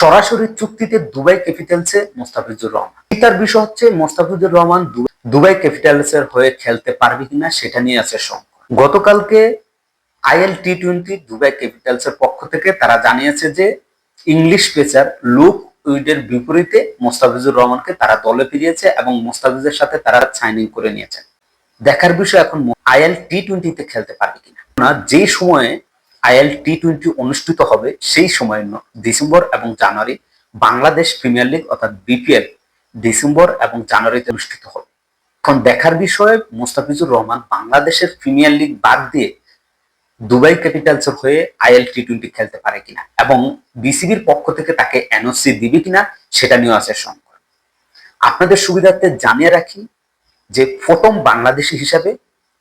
সরাসরি চুক্তিতে দুবাই ক্যাপিটালসে মোস্তাফিজুর রহমান। এটার বিষয় হচ্ছে, মোস্তাফিজুর রহমান দুবাই ক্যাপিটালস এর হয়ে খেলতে পারবে কিনা সেটা নিয়ে আছে সংকট। গতকালকে আইএল টি টোয়েন্টি দুবাই ক্যাপিটালসের পক্ষ থেকে তারা জানিয়েছে যে, ইংলিশ পেসার লুক উইডের বিপরীতে মোস্তাফিজুর রহমানকে তারা দলে ফিরিয়েছে এবং মোস্তাফিজের সাথে তারা সাইনিং করে নিয়েছে। দেখার বিষয় এখন আইএল টি টোয়েন্টিতে খেলতে পারবে কিনা। যে সময়ে আইএল টি টোয়েন্টি অনুষ্ঠিত হবে সেই সময় ডিসেম্বর এবং জানুয়ারি বাংলাদেশ প্রিমিয়ার লিগ অর্থাৎ বিপিএল ডিসেম্বর এবং জানুয়ারিতে অনুষ্ঠিত হবে। এখন দেখার বিষয়ে, মোস্তাফিজুর রহমান বাংলাদেশের প্রিমিয়ার লিগ বাদ দিয়ে দুবাই ক্যাপিটালসের হয়ে আইএল টি টোয়েন্টি খেলতে পারে কিনা এবং বিসিবির পক্ষ থেকে তাকে এনওসি দিবে কিনা সেটা নিয়ে আছে সংকট। আপনাদের সুবিধার্থে জানিয়ে রাখি যে প্রথম বাংলাদেশি হিসাবে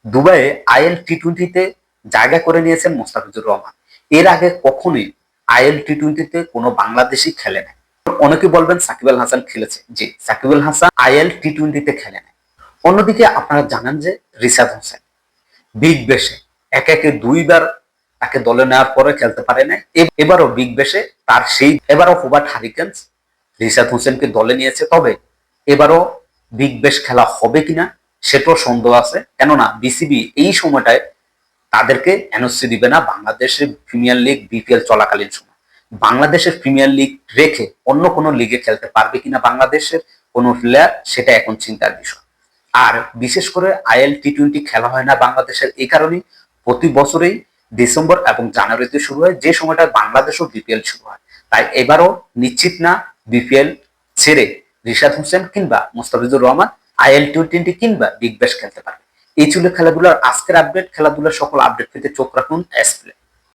দুবাইয়ে আইএল টি টোয়েন্টিতে জায়গা করে নিয়েছেন মোস্তাফিজুর রহমান। এর আগে কখনোই আইএল টি টোয়েন্টিতে কোনো বাংলাদেশি খেলে নাই। অনেকে বলবেন সাকিব আল হাসান খেলেছে। জি, সাকিব আল হাসান আইএল টি টোয়েন্টিতে খেলে নাই। অন্যদিকে আপনারা জানেন যে রিসাদ হোসেন, বিগ বেশে এক একে দুইবার তাকে দলে নেওয়ার পরে খেলতে পারে না এবারও বিগ বেশে তার সেই এবারও হুবার্ট হারিকেন্স রিসাদ হোসেনকে দলে নিয়েছে। তবে এবারও বিগ বেশ খেলা হবে কিনা সেটাও সন্দেহ আছে। কেননা বিসিবি এই সময়টায় তাদেরকে এনওসি দিবে না। বাংলাদেশের প্রিমিয়ার লিগ বিপিএল চলাকালীন সময়। বাংলাদেশের প্রিমিয়ার লিগ রেখে অন্য কোনো লিগে খেলতে পারবে কিনা বাংলাদেশের কোনো প্লেয়ার সেটা এখন চিন্তার বিষয়। আর বিশেষ করে আইএল টি টোয়েন্টি খেলা হয় না বাংলাদেশের এই কারণেই প্রতি বছরেই ডিসেম্বর এবং জানুয়ারিতে শুরু হয়। যে সময়টা বাংলাদেশও বিপিএল শুরু হয়। তাই এবারও নিশ্চিত না বিপিএল ছেড়ে রিশাদ হোসেন কিংবা Mustafizur Rahman IL T twenty কিংবা বিগ ব্যাশ খেলতে পারবে। এই ছিল খেলাধুলার আজকের আপডেট খেলাধুলার সকল আপডেট পেতে চোখ রাখুন এসপ্লে